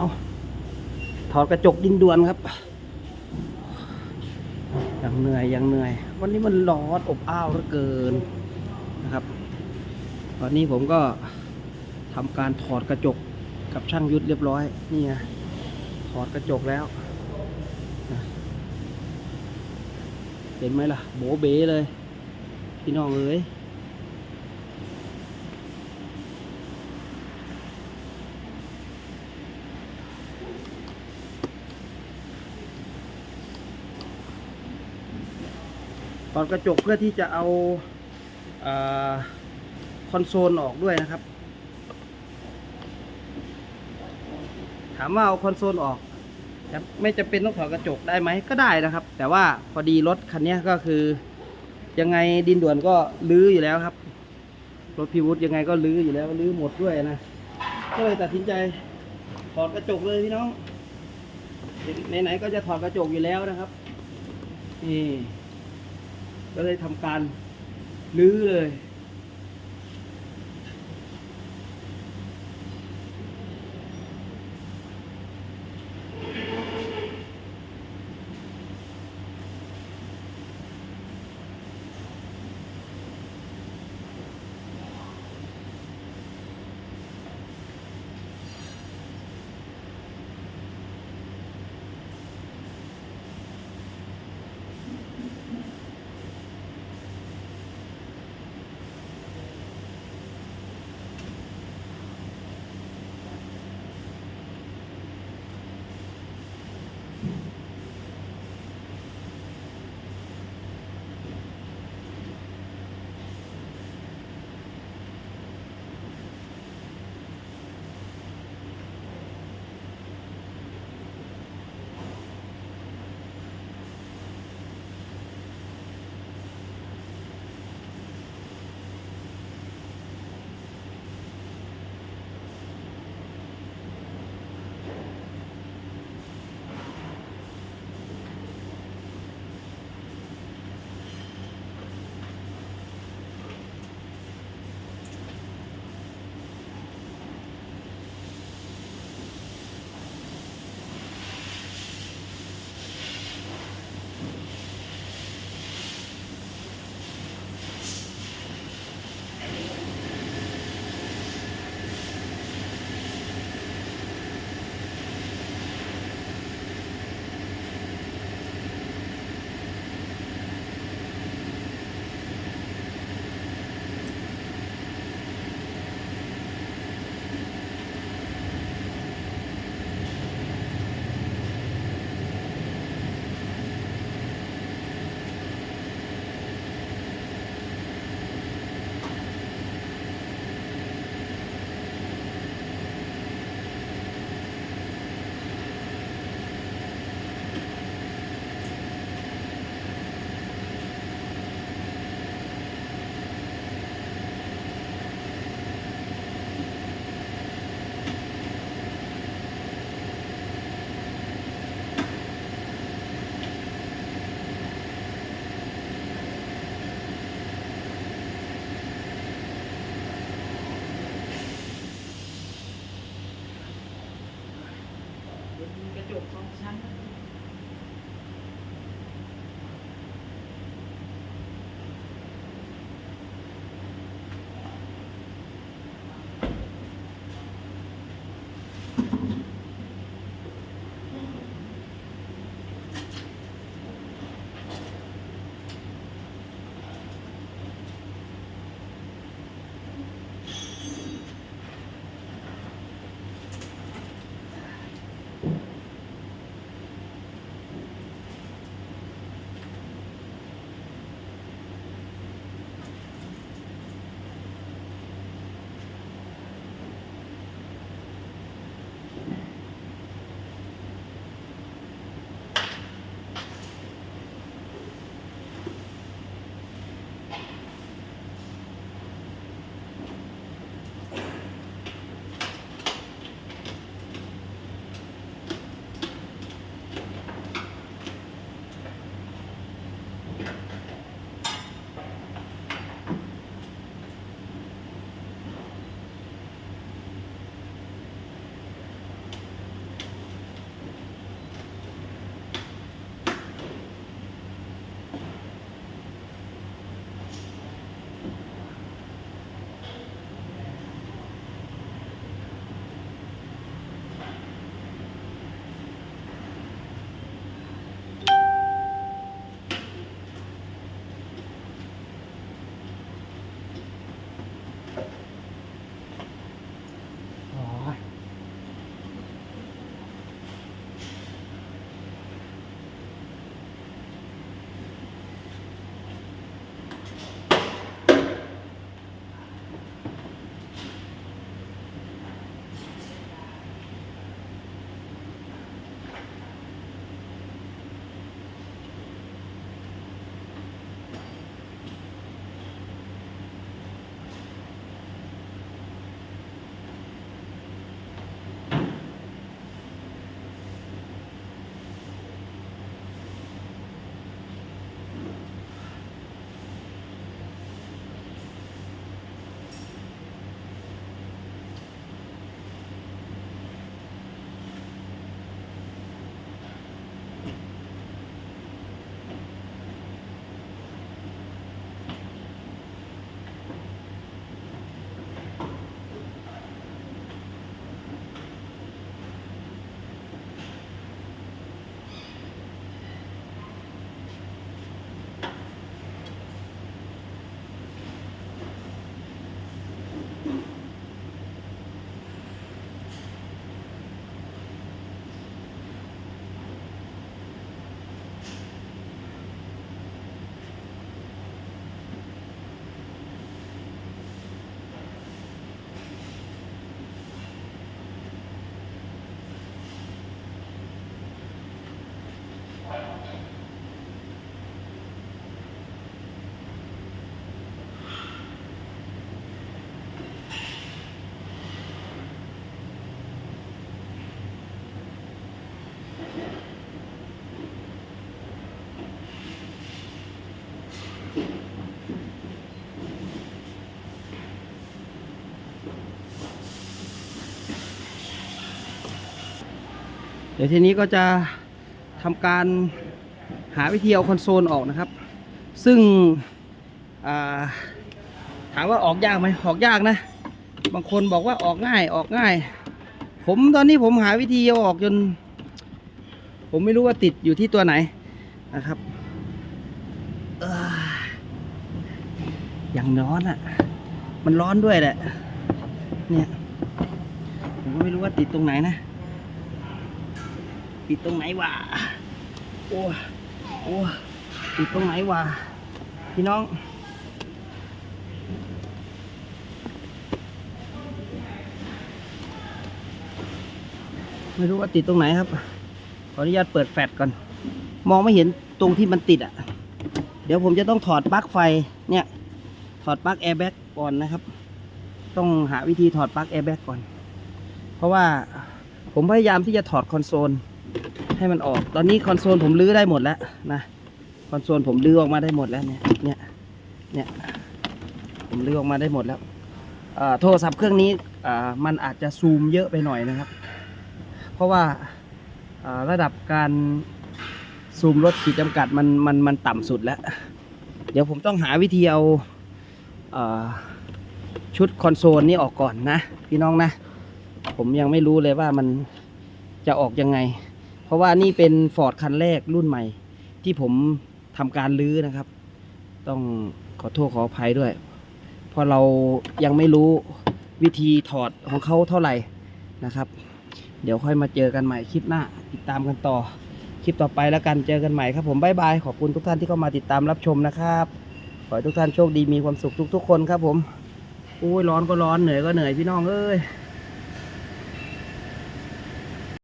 เอาถอดกระจกดินด่วนครับ ยังเหนื่อยยังเหนื่อย วันนี้มันร้อนอบอ้าวเหลือเกินนะครับวันนี้ผมก็ทำการถอดกระจกกับช่างยุทธเรียบร้อย นี่ไงถอดกระจกแล้วเห็นไหมล่ะ โบเบ๋เลย พี่น้องเอ้ย ถอดกระจกเพื่อที่จะเอาอาคอนโซลออกด้วยนะครับ ถามว่าเอาคอนโซลออกจะไม่จะเป็นต้องถอดกระจกได้ไหมก็ได้นะครับ แต่ว่าพอดีรถคันนี้ก็คือ ยังไงดินด่วนก็ลื้ออยู่แล้วครับ รถพิวุฒยังไงก็ลื้ออยู่แล้วลื้อหมดด้วยนะ ก็เลยตัดสินใจถอดกระจกเลยพี่น้องไหนๆก็จะถอดกระจกอยู่แล้วนะครับนี่ ก็เลยทำการลื้อเลย ดี๋ยวทีนี้ก็จะทำการหาวิธีเอาคอนโซลออกนะครับ ซึ่งาถามว่าออกยากไหมออกยากนะ บางคนบอกว่าออกง่ายออกง่าย ผมตอนนี้ผมหาวิธีเอาออกจน ผมไม่รู้ว่าติดอยู่ที่ตัวไหนนะครับเอ้ออย่างร้อนอะ่ะ มันร้อนด้วยแหละ เนี่ย ผมก็ไม่รู้ว่าติดตรงไหนนะ ติดตรงไหนวะโอ้โอ้ติดตรงไหนวะพี่น้อง ไม่รู้ว่าติดตรงไหนครับ ขออนุญาตเปิดแฟลชก่อน มองไม่เห็นตรงที่มันติดอะ เดี๋ยวผมจะต้องถอดปลั๊กไฟเนี่ย ถอดปลั๊กแอร์แบ็กก่อนนะครับ ต้องหาวิธีถอดปลั๊กแอร์แบ็กก่อน เพราะว่าผมพยายามที่จะถอดคอนโซล ให้มันออก ตอนนี้คอนโซลผมลื้อได้หมดแล้วนะคอนโซลผมลื้อออกมาได้หมดแล้วเนี่ยเนี่ยเนี่ยผมลื้อออกมาได้หมดแล้วโทรศัพท์เครื่องนี้อ่ามันอาจจะซูมเยอะไปหน่อยนะครับ เพราะว่าอ่าระดับการซูมลดขีดจำกัดมันมันมันต่ำสุดแล้ว เดี๋ยวผมต้องหาวิธีเอาอ่อชุดคอนโซลนี้ออกก่อนนะ พี่น้องนะ ผมยังไม่รู้เลยว่ามันจะออกยังไง เพราะว่านี่เป็นฟอร์ดคันแรกรุ่นใหม่ ที่ผมทำการลื้อนะครับ ต้องขอโทษขออภัยด้วย เพราะเรายังไม่รู้วิธีถอดของเขาเท่าไหร่นะครับ เดี๋ยวค่อยมาเจอกันใหม่คลิปหน้า ติดตามกันต่อ คลิปต่อไปแล้วกันเจอกันใหม่ครับผมบายบายขอบคุณทุกท่านที่เข้ามาติดตามรับชมนะครับขอให้ทุกท่านโชคดีมีความสุขทุก ๆ คนครับผมโอ้ยร้อนก็ร้อนเหนื่อยก็เหนื่อยพี่น้องเอ้ย